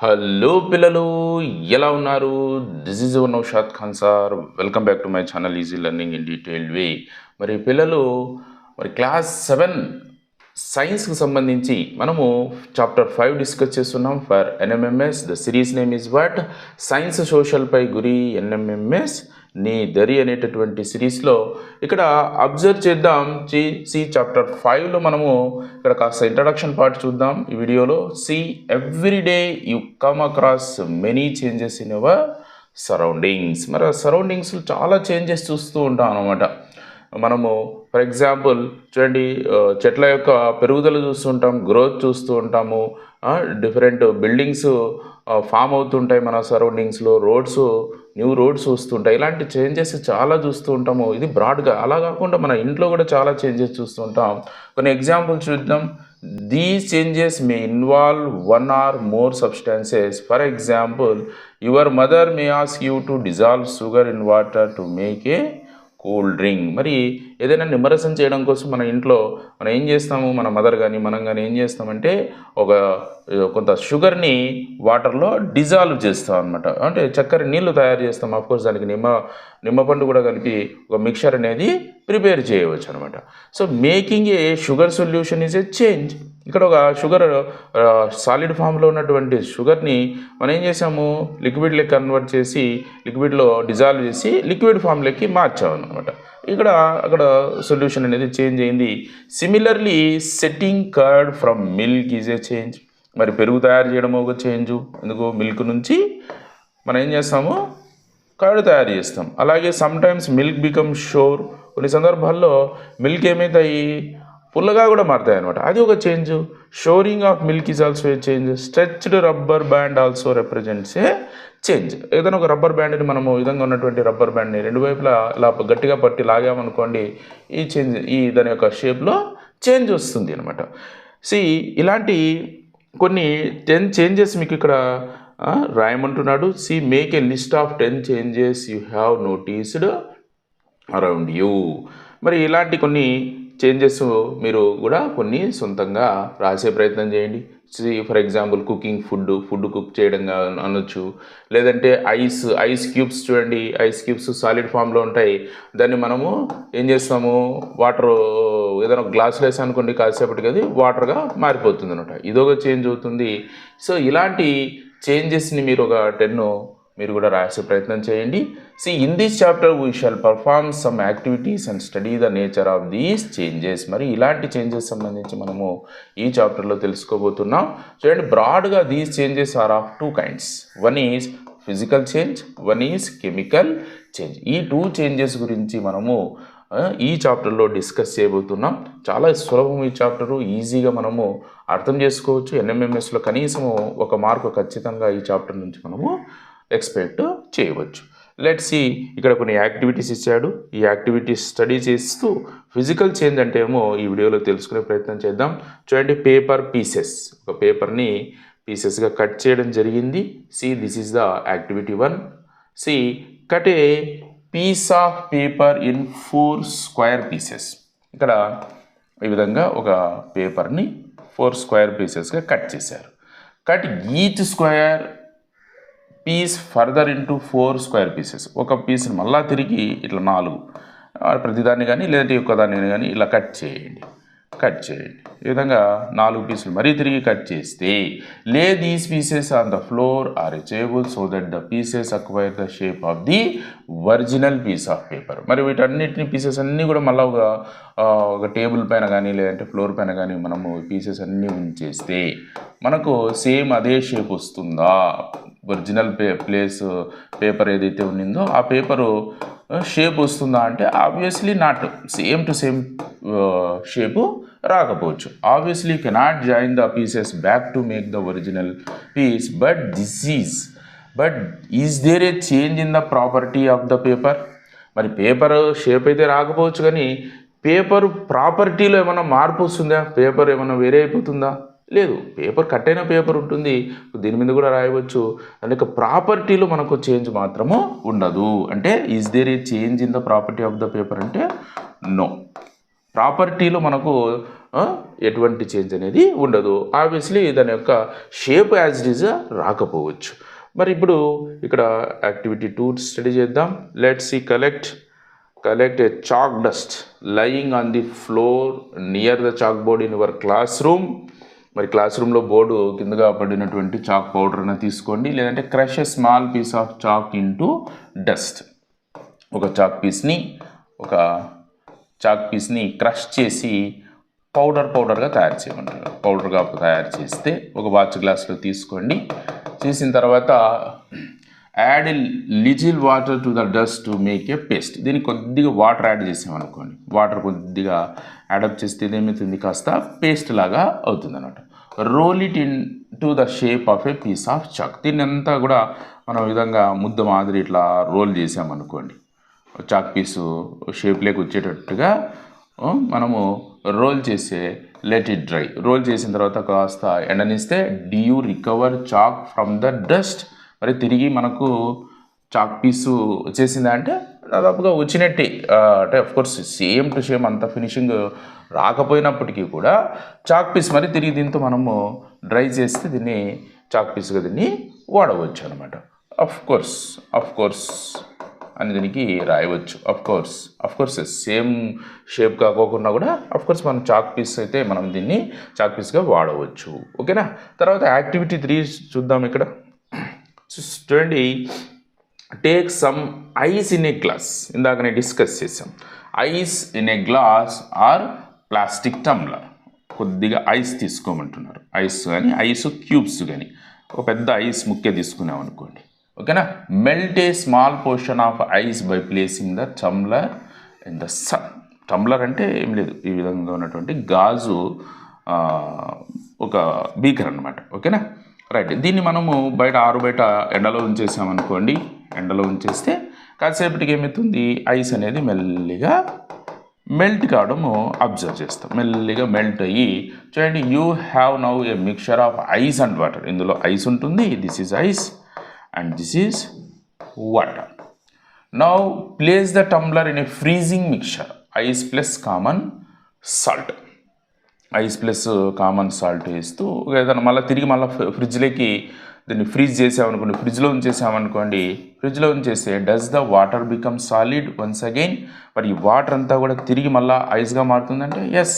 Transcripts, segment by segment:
Hello పిల్లలు ఎలా ఉన్నారు? This is our Naushad Khan sir welcome back to my channel easy learning in detail way మరి పిల్లలు మరి క్లాస్ సెవెన్ సైన్స్కి సంబంధించి మనము చాప్టర్ ఫైవ్ డిస్కస్ చేస్తున్నాం. For NMMS the series name is what science social పై గురి ఎన్ఎంఎంఎస్ నీ దరి అనేటటువంటి సిరీస్లో ఇక్కడ అబ్జర్వ్ చేద్దాం సి సి చాప్టర్ ఫైవ్లో మనము ఇక్కడ కాస్త ఇంట్రడక్షన్ పార్ట్ చూద్దాం. ఈ వీడియోలో see every day you come across many changes in your surroundings. మరి సరౌండింగ్స్లో చాలా చేంజెస్ చూస్తూ ఉంటాం అనమాట మనము ఫర్ ఎగ్జాంపుల్ చూడండి చెట్ల యొక్క పెరుగుదల చూస్తుంటాం గ్రోత్ చూస్తూ ఉంటాము డిఫరెంట్ బిల్డింగ్స్ ఫామ్ అవుతుంటాయి మన సరౌండింగ్స్లో రోడ్స్ న్యూ రోడ్స్ వస్తుంటాయి. ఇలాంటి చేంజెస్ చాలా చూస్తూ ఉంటాము. ఇది బ్రాడ్గా అలా కాకుండా మన ఇంట్లో కూడా చాలా చేంజెస్ చూస్తుంటాం కొన్ని ఎగ్జాంపుల్స్ చూద్దాం. These changes may involve one or more substances for example your mother may ask you to dissolve sugar in water to make a cool drink మరి ఏదైనా నిమ్మరసం చేయడం కోసం మన ఇంట్లో మనం ఏం చేస్తాము? మన మదర్ కానీ మనం కానీ ఏం చేస్తామంటే ఒక కొంత షుగర్ని వాటర్లో డిజాల్వ్ చేస్తాం అనమాట అంటే చక్కెర నీళ్ళు తయారు చేస్తాం. అఫ్కోర్స్ దానికి నిమ్మ నిమ్మపండు కూడా కలిపి ఒక మిక్చర్ అనేది ప్రిపేర్ చేయవచ్చు అనమాట so making a sugar solution is a change. ఇక్కడ ఒక షుగర్ సాలిడ్ ఫామ్లో ఉన్నటువంటి షుగర్ని మనం ఏం చేసాము? లిక్విడ్ లెక్క కన్వర్ట్ చేసి లిక్విడ్లో డిజాల్వ్ చేసి లిక్విడ్ ఫామ్లోకి మార్చాము అనమాట ఇక్కడ అక్కడ సొల్యూషన్ అనేది చేంజ్ అయింది. Similarly setting curd from milk is a change మరి పెరుగు తయారు చేయడం ఒక చేంజ్ ఎందుకు మిల్క్ నుంచి మనం ఏం చేస్తాము? కర్డ్ తయారు చేస్తాం. అలాగే సమ్టైమ్స్ మిల్క్ బికమ్ షోర్ కొన్ని సందర్భాల్లో మిల్క్ ఏమవుతాయి పుల్లగా కూడా మారుతాయి అనమాట అది ఒక change souring of milk is also a change stretched rubber band also represents a change ఏదైనా ఒక రబ్బర్ బ్యాండ్ని మనము ఈ విధంగా ఉన్నటువంటి రబ్బర్ బ్యాండ్ని రెండు వైపులా ఇలా గట్టిగా పట్టి లాగామనుకోండి ఈ చేంజ్ ఈ దాని యొక్క షేప్లో చేంజ్ వస్తుంది అనమాట సి ఇలాంటి కొన్ని టెన్ చేంజెస్ మీకు ఇక్కడ రాయమంటున్నాడు. See make a list of ten changes you have noticed around you మరి ఇలాంటి కొన్ని చేంజెస్ మీరు కూడా కొన్ని సొంతంగా రాసే ప్రయత్నం చేయండి. For example cooking food food cook చేయడం అనొచ్చు. లేదంటే ఐస్ ఐస్ క్యూబ్స్ చూడండి. ఐస్ క్యూబ్స్ సాలిడ్ ఫామ్లో ఉంటాయి. దాన్ని మనము ఏం చేస్తాము? వాటర్ ఏదైనా గ్లాసులు వేసాం అనుకోండి కాసేపటికి అది వాటర్గా మారిపోతుంది అనమాట ఇదొక చేంజ్ అవుతుంది. సో ఇలాంటి చేంజెస్ని మీరు ఒక టెన్ మీరు కూడా రాసే ప్రయత్నం చేయండి. See in this chapter we shall perform some activities and study the nature of these changes మరి ఇలాంటి చేంజెస్ సంబంధించి మనము ఈ చాప్టర్లో తెలుసుకోబోతున్నాం. చూడండి బ్రాడ్గా these changes are of two kinds one is physical change one is chemical change ఈ టూ చేంజెస్ గురించి మనము ఈ చాప్టర్లో డిస్కస్ చేయబోతున్నాం. చాలా సులభం ఈ చాప్టరు ఈజీగా మనము అర్థం చేసుకోవచ్చు. ఎన్ఎంఎంఎస్లో కనీసము ఒక మార్కు ఖచ్చితంగా ఈ చాప్టర్ నుంచి మనము ఎక్స్పెక్ట్ చేయవచ్చు. లెట్ సి ఇక్కడ కొన్ని యాక్టివిటీస్ ఇచ్చాడు. ఈ యాక్టివిటీస్ స్టడీ చేస్తూ ఫిజికల్ చేంజ్ అంటే ఏమో ఈ వీడియోలో తెలుసుకునే ప్రయత్నం చేద్దాం. చూడండి పేపర్ పీసెస్. ఒక పేపర్ని పీసెస్గా కట్ చేయడం జరిగింది. See this is the activity one see cut a piece of paper in four square pieces ఇక్కడ ఈ విధంగా ఒక పేపర్ని ఫోర్ స్క్వేర్ పీసెస్గా కట్ చేశారు. Cut each square piece further into four square pieces ఒక పీస్ని మళ్ళా తిరిగి ఇట్లా నాలుగు. ప్రతిదాన్ని కానీ లేదంటే ఒక్కదాన్ని కానీ ఇలా కట్ చేయండి. కట్ చేయండి. ఈ విధంగా నాలుగు పీసులు మరీ తిరిగి కట్ చేస్తే lay these pieces on the floor or table so that the pieces acquire the shape of the original piece of paper మరి వీటన్నిటిని పీసెస్ అన్నీ కూడా మళ్ళీ ఒక ఒక టేబుల్ పైన కానీ లేదంటే ఫ్లోర్ పైన కానీ మనము పీసెస్ అన్నీ ఉంచేస్తే మనకు సేమ్ అదే షేప్ వస్తుందా? ఒరిజినల్ పే ప్లేస్ పేపర్ ఏదైతే ఉన్నిందో ఆ పేపరు షేప్ వస్తుందా అంటే obviously not same to same shape రాకపోవచ్చు. Obviously cannot join the pieces back to make the original piece but this is but is there a change in the property of the paper మరి paper shape అయితే రాకపోవచ్చు కానీ paper ప్రాపర్టీలో ఏమైనా మార్పు వస్తుందా? Paper ఏమైనా వేరే అయిపోతుందా? లేదు పేపర్ కట్ అయిన పేపర్ ఉంటుంది. దీని మీద కూడా రాయవచ్చు. లేక ప్రాపర్టీలో మనకు చేంజ్ మాత్రము ఉండదు. అంటే is there a change in the property of the paper అంటే నో ప్రాపర్టీలో మనకు ఎటువంటి చేంజ్ అనేది ఉండదు. ఆబ్వియస్లీ దాని యొక్క షేప్ యాజ్ ఇట్ ఈజ్ రాకపోవచ్చు. మరి ఇప్పుడు ఇక్కడ యాక్టివిటీ టూ స్టడీ చేద్దాం. Let see collect collect a chalk dust lying on the floor near the chalkboard in your classroom మరి క్లాస్ రూమ్లో బోర్డు కిందగా పడినటువంటి చాక్ పౌడర్ తీసుకోండి లేదంటే crush a small piece of chalk into dust ఒక chalk పీస్ని ఒక చాక్ పీస్ని క్రష్ చేసి పౌడర్ పౌడర్గా తయారు చేయమంటారు. పౌడర్గా తయారు చేస్తే ఒక వాచ్ గ్లాస్లో తీసుకోండి. చేసిన తర్వాత add little water to the dust to make a paste దీనికి కొద్దిగా వాటర్ యాడ్ చేసామనుకోండి. వాటర్ కొద్దిగా యాడప్ చేస్తే ఇదేమవుతుంది కాస్త పేస్ట్ లాగా అవుతుంది అనమాట roll it into the shape of a piece of chalk దీన్ని అంతా కూడా మనం విధంగా ముద్ద మాదిరి ఇట్లా రోల్ చేసామనుకోండి. చాక్ పీసు షేప్లోకి వచ్చేటట్టుగా మనము రోల్ చేసే లెట్ ఇట్ డ్రై రోల్ చేసిన తర్వాత కాస్త ఎండనిస్తే did you recover chalk from the dust మరి తిరిగి మనకు చాక్ పీసు వచ్చేసిందా అంటే దాదాపుగా వచ్చినట్టే. అంటే కోర్స్ సేమ్ టు సేమ్ అంత ఫినిషింగ్ రాకపోయినప్పటికీ కూడా చాక్ పీస్ మరి తిరిగి దీంతో మనము డ్రై చేస్తే దీన్ని చాక్ పీస్గా దీన్ని వాడవచ్చు అనమాట అఫ్ కోర్స్ అఫ్ కోర్స్ అని దీనికి రాయవచ్చు. Of course of course same shape కాకోకుండా కూడా అఫ్ కోర్స్ మనం చాక్ పీస్ అయితే మనం దీన్ని చాక్ పీస్గా వాడవచ్చు. ఓకేనా తర్వాత యాక్టివిటీ త్రీ చూద్దాం ఇక్కడ. చూడండి take some ice in a glass ఇందాకనే డిస్కస్ చేసాం ice in a glass or plastic tumbler కొద్దిగా ఐస్ తీసుకోమంటున్నారు. ఐస్ కానీ ఐస్ క్యూబ్స్ కానీ ఒక పెద్ద ఐస్ ముక్కే తీసుకున్నాం అనుకోండి. ఓకేనా? Melt a small portion of ice by placing the tumbler in the sun tumbler అంటే ఏం లేదు. ఈ విధంగా ఉన్నటువంటి గాజు ఒక బీకర్ అనమాట ఓకేనా? రైట్ దీన్ని మనము బయట ఆరు బయట ఎండలో ఉంచేసామనుకోండి ఎండలో ఉంచేస్తే కాసేపటికి ఏమవుతుంది? ఐస్ అనేది మెల్లిగా మెల్ట్ కావడము అబ్జర్వ్ చేస్తాం. మెల్లిగా మెల్ట్ అయ్యి చూడండి you have now a mixture of ice and water ఇందులో ఐస్ ఉంటుంది this is ice and this is water now place the tumbler in a freezing mixture ice plus common salt ice plus common salt వేస్తూ ఏదైనా మళ్ళీ తిరిగి మళ్ళీ ఫ్రిడ్జ్లోకి దీన్ని freeze చేసామనుకోండి ఫ్రిడ్జ్లో ఉంచేసామనుకోండి ఫ్రిడ్జ్లో ఉంచేస్తే does the water become solid once again మరి ఈ వాటర్ అంతా కూడా తిరిగి మళ్ళీ ఐస్గా మారుతుందంటే ఎస్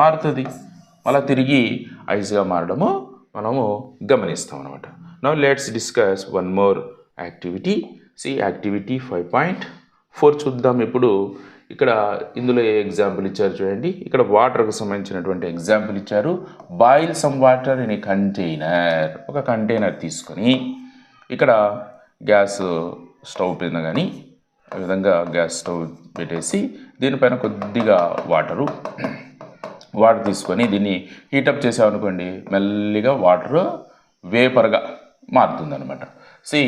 మారుతుంది. మళ్ళీ తిరిగి ఐస్గా మారడము మనము గమనిస్తాం అనమాట now let's discuss one more activity see activity five point four చూద్దాం. ఇప్పుడు ఇక్కడ ఇందులో ఏ ఎగ్జాంపుల్ ఇచ్చారు చూడండి. ఇక్కడ వాటర్కు సంబంధించినటువంటి ఎగ్జాంపుల్ ఇచ్చారు. Boil some water in a container ఒక కంటైనర్ తీసుకొని ఇక్కడ గ్యాస్ స్టవ్ పైన కానీ ఆ విధంగా గ్యాస్ స్టవ్ పెట్టేసి దీనిపైన కొద్దిగా వాటరు వాటర్ తీసుకొని దీన్ని హీటప్ చేసామనుకోండి మెల్లిగా వాటర్ వేపర్గా మారుతుందన్నమాట. See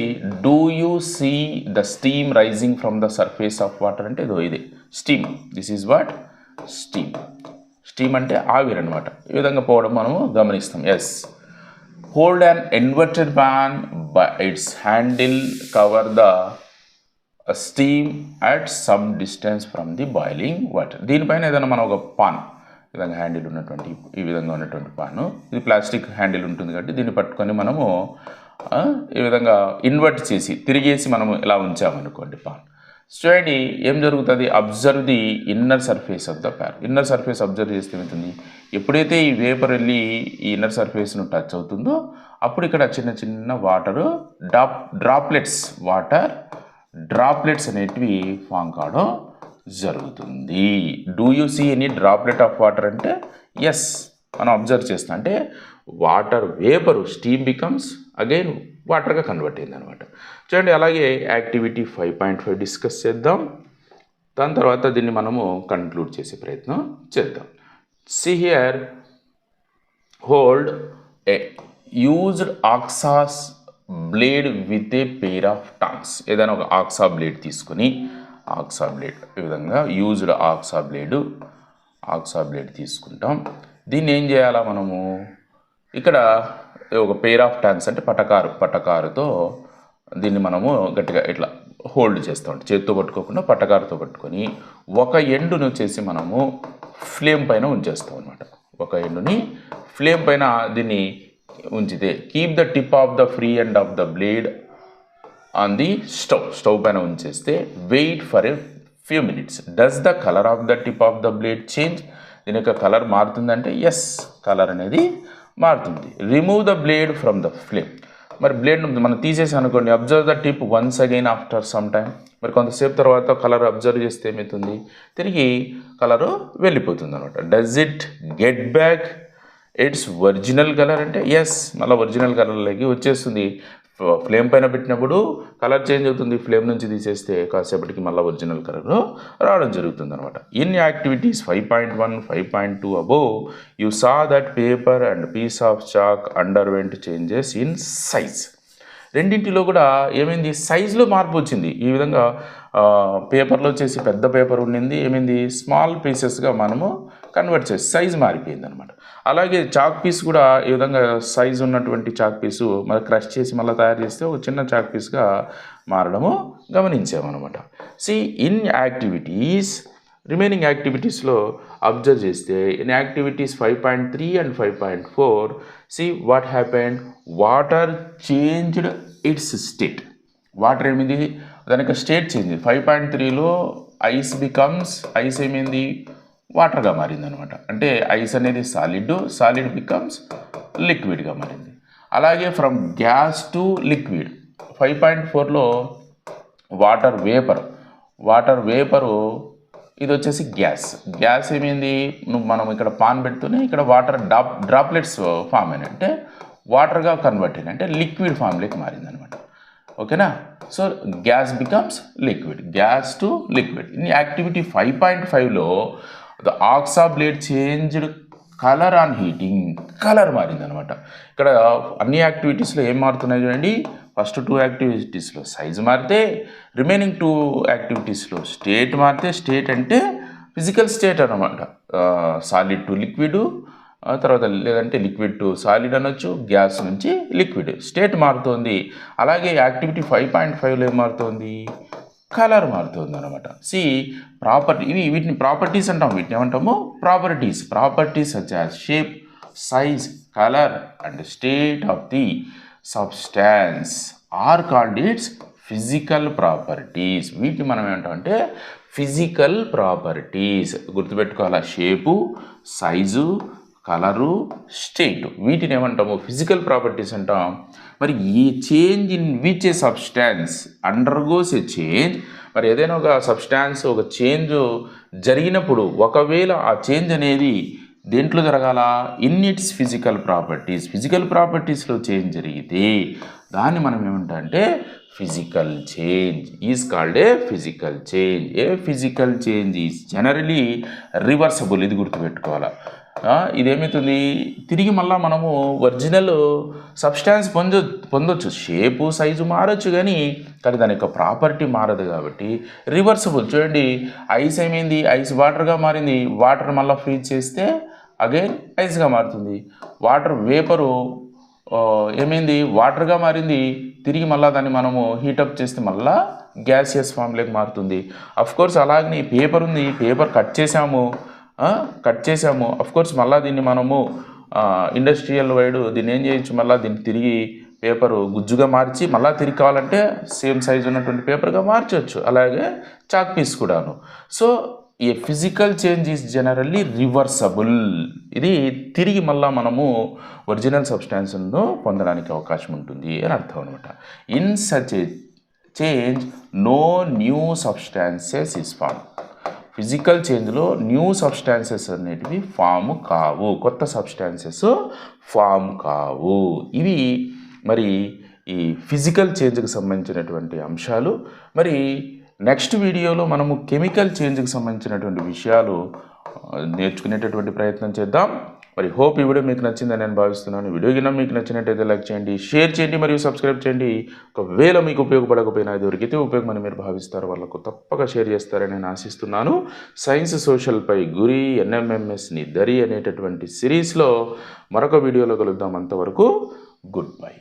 do you see the steam rising from the surface of water అంటే ఇదో ఇది. Steam this is what steam steam అంటే ఆవిరి అనమాట ఈ విధంగా పోవడం మనము గమనిస్తాం. Yes hold and inverted pan by its handle cover the steam at some distance from the boiling water దీనిపైన ఏదైనా మనం ఒక పాన్ ఈ విధంగా హ్యాండిల్ ఉన్నటువంటి ఈ విధంగా ఉన్నటువంటి పాను ఇది ప్లాస్టిక్ హ్యాండిల్ ఉంటుంది కాబట్టి దీన్ని పట్టుకొని మనము ఈ విధంగా ఇన్వర్ట్ చేసి తిరిగేసి మనము ఇలా ఉంచామనుకోండి పాన్. చూడండి ఏం జరుగుతుంది? Observe the inner surface of the pan inner surface observe చేస్తే ఏమవుతుంది? ఎప్పుడైతే ఈ వేపర్ వెళ్ళి ఈ ఇన్నర్ సర్ఫేస్ను టచ్ అవుతుందో అప్పుడు ఇక్కడ చిన్న చిన్న water drop droplets water droplets అనేటివి ఫామ్ కావడం జరుగుతుంది. Do you see any droplet of water అంటే? ఎస్ మనం అబ్జర్వ్ చేస్తాం. అంటే water vapour steam becomes again వాటర్గా convert అయింది అనమాట చూడండి అలాగే activity five point five discuss చేద్దాం. దాని తర్వాత దీన్ని మనము కంక్లూడ్ చేసే ప్రయత్నం చేద్దాం. See here hold a used hacksaw blade with a pair of tongs ఏదైనా ఒక ఆక్సా బ్లేడ్ తీసుకొని ఆక్సా బ్లేడ్ ఈ విధంగా used hacksaw blade hacksaw blade తీసుకుంటాం. దీన్ని ఏం చేయాలా మనము? ఇక్కడ ఒక పేర్ ఆఫ్ ట్యాంక్స్ అంటే పటకారు పటకారుతో దీన్ని మనము గట్టిగా ఇట్లా హోల్డ్ చేస్తాం చేత్తో పట్టుకోకుండా పట్టకారుతో పట్టుకొని ఒక ఎండును వచ్చేసి మనము ఫ్లేమ్ పైన ఉంచేస్తాం అనమాట ఒక ఎండుని ఫ్లేమ్ పైన దీన్ని ఉంచితే keep the tip of the free end of the blade on the stove stove పైన ఉంచేస్తే wait for a few minutes does the colour of the tip of the blade change దీని యొక్క colour మారుతుందంటే yes colour అనేది మారుతుంది. Remove the blade from the flame మరి blade మనం తీసేసి అనుకోండి observe the tip once again after some time మరి కొంతసేపు తర్వాత కలర్ అబ్జర్వ్ చేస్తే ఏమవుతుంది? తిరిగి కలరు వెళ్ళిపోతుంది అనమాట does it get back its original colour అంటే ఎస్ మళ్ళీ ఒరిజినల్ కలర్లోకి వచ్చేస్తుంది. ఫ్లేమ్ పైన పెట్టినప్పుడు కలర్ చేంజ్ అవుతుంది. ఫ్లేమ్ నుంచి తీసేస్తే కాసేపటికి మళ్ళీ ఒరిజినల్ కలర్ రావడం జరుగుతుంది అనమాట in activities five point one five point two above you saw that paper and piece of chalk underwent changes in size రెండింటిలో కూడా ఏమైంది? సైజులో మార్పు వచ్చింది. ఈ విధంగా పేపర్లో వచ్చేసి పెద్ద పేపర్ ఉండింది. ఏమైంది? స్మాల్ పీసెస్గా మనము కన్వర్ట్ చేసి సైజ్ మారిపోయింది అనమాట అలాగే చాక్ పీస్ కూడా ఈ విధంగా సైజ్ ఉన్నటువంటి చాక్ పీసు మళ్ళీ క్రష్ చేసి మళ్ళీ తయారు చేస్తే ఒక చిన్న చాక్ పీస్గా మారడము గమనించామన్నమాట. సి ఇన్ యాక్టివిటీస్ రిమైనింగ్ యాక్టివిటీస్లో అబ్జర్వ్ చేస్తే in activities five point three and five point four see what happened water changed its state water ఏమిది? దానికి స్టేట్ చేంజ్ ఫైవ్ పాయింట్ త్రీలో ఐస్ బికమ్స్ ఐస్ ఏమైంది? వాటర్గా మారింది అనమాట అంటే ఐస్ అనేది సాలిడ్ సాలిడ్ బికమ్స్ లిక్విడ్గా మారింది. అలాగే from gas to liquid five point ఫోర్లో వాటర్ వేపర్ వాటర్ వేపరు ఇది వచ్చేసి గ్యాస్ గ్యాస్ ఏమైంది? నువ్వు మనం ఇక్కడ పాన్ పెడుతూనే ఇక్కడ వాటర్ డాప్ డ్రాప్లెట్స్ ఫామ్ అయినాయి. అంటే వాటర్గా కన్వర్ట్ అయినాయి. అంటే లిక్విడ్ ఫామ్లోకి మారింది అనమాట ఓకేనా? So gas becomes liquid gas to liquid in activity five point ఫైవ్లో the hacksaw blade changed colour on heating colour మారింది అనమాట ఇక్కడ అన్ని యాక్టివిటీస్లో ఏం మారుతున్నాయి చూడండి. ఫస్ట్ టూ యాక్టివిటీస్లో సైజు మారితే రిమైనింగ్ టూ యాక్టివిటీస్లో స్టేట్ మారితే స్టేట్ అంటే ఫిజికల్ స్టేట్ అనమాట సాలిడ్ టు లిక్విడ్ ఆ తర్వాత లేదంటే లిక్విడ్ టు సాలిడ్ అనొచ్చు గ్యాస్ నుంచి లిక్విడ్ స్టేట్ మారుతోంది. అలాగే యాక్టివిటీ ఫైవ్ పాయింట్ ఫైవ్లో ఏం మారుతోంది? కలర్ మారుతుంది అనమాట సి ప్రాపర్టీ ఇవి వీటిని ప్రాపర్టీస్ అంటాం వీటిని ఏమంటాము? Properties properties such shape size colour and state of the substance are called its physical properties వీటిని మనం ఏమంటామంటే physical properties గుర్తుపెట్టుకోవాలా? Shape size colour state. వీటిని ఏమంటాము? ఫిజికల్ ప్రాపర్టీస్ అంటాం. మరి ఈ change in which a substance? Undergoes a change. మరి ఏదైనా ఒక సబ్స్టాన్స్ ఒక చేంజ్ జరిగినప్పుడు ఒకవేళ ఆ చేంజ్ అనేది దేంట్లో జరగాల? In its physical properties. Physical ప్రాపర్టీస్లో చేంజ్ జరిగితే దాన్ని మనం ఏమంటామంటే physical change. Is called a physical change. A physical change is generally reversible. ఇది గుర్తుపెట్టుకోవాలి. ఇదేమవుతుంది? తిరిగి మళ్ళీ మనము ఒరిజినల్ సబ్స్టాన్స్ పొంద పొందొచ్చు. షేపు సైజు మారచ్చు కానీ కానీ దాని యొక్క ప్రాపర్టీ మారదు కాబట్టి రివర్సబుల్ చూడండి ఐస్ ఏమైంది? ఐస్ వాటర్గా మారింది. వాటర్ మళ్ళీ ఫ్రీజ్ చేస్తే అగైన్ ఐస్గా మారుతుంది. వాటర్ వేపరు ఏమైంది? వాటర్గా మారింది. తిరిగి మళ్ళీ దాన్ని మనము హీటప్ చేస్తే మళ్ళా గ్యాసియస్ ఫామ్లోకి మారుతుంది. అఫ్కోర్స్ అలాగనే పేపర్ ఉంది. పేపర్ కట్ చేసాము కట్ చేసాము అఫ్ కోర్స్ మళ్ళీ దీన్ని మనము ఇండస్ట్రియల్ వైడ్ దీన్ని ఏం చేయొచ్చు? మళ్ళీ దీన్ని తిరిగి పేపరు గుజ్జుగా మార్చి మళ్ళీ తిరిగి కావాలంటే సేమ్ సైజ్ ఉన్నటువంటి పేపర్గా మార్చవచ్చు అలాగే చాక్ పీస్ కూడాను. So a physical change is generally reversible ఇది తిరిగి మళ్ళా మనము ఒరిజినల్ సబ్స్టాన్స్ను పొందడానికి అవకాశం ఉంటుంది అని అర్థం అనమాట in such change no new substances is form physical చేంజ్లో new substances అనేటివి ఫామ్ కావు. కొత్త సబ్స్టాన్సెస్ ఫామ్ కావు. ఇవి మరి ఈ ఫిజికల్ చేంజ్కి సంబంధించినటువంటి అంశాలు. మరి నెక్స్ట్ వీడియోలో మనము కెమికల్ చేంజ్కి సంబంధించినటువంటి విషయాలు నేర్చుకునేటటువంటి ప్రయత్నం చేద్దాం. మరి హోప్ ఈ వీడియో మీకు నచ్చిందని నేను భావిస్తున్నాను. వీడియో కింద మీకు నచ్చినట్టయితే లైక్ చేయండి షేర్ చేయండి మరియు సబ్స్క్రైబ్ చేయండి. ఒకవేళ మీకు ఉపయోగపడకపోయినా దొరికితే ఉపయోగమని మీరు భావిస్తారు వాళ్ళకు తప్పక షేర్ చేస్తారని నేను ఆశిస్తున్నాను. సైన్స్ సోషల్పై గురి ఎన్ఎంఎంఎస్ని దరి అనేటటువంటి సిరీస్లో మరొక వీడియోలో కలుద్దాం. అంతవరకు గుడ్ బై.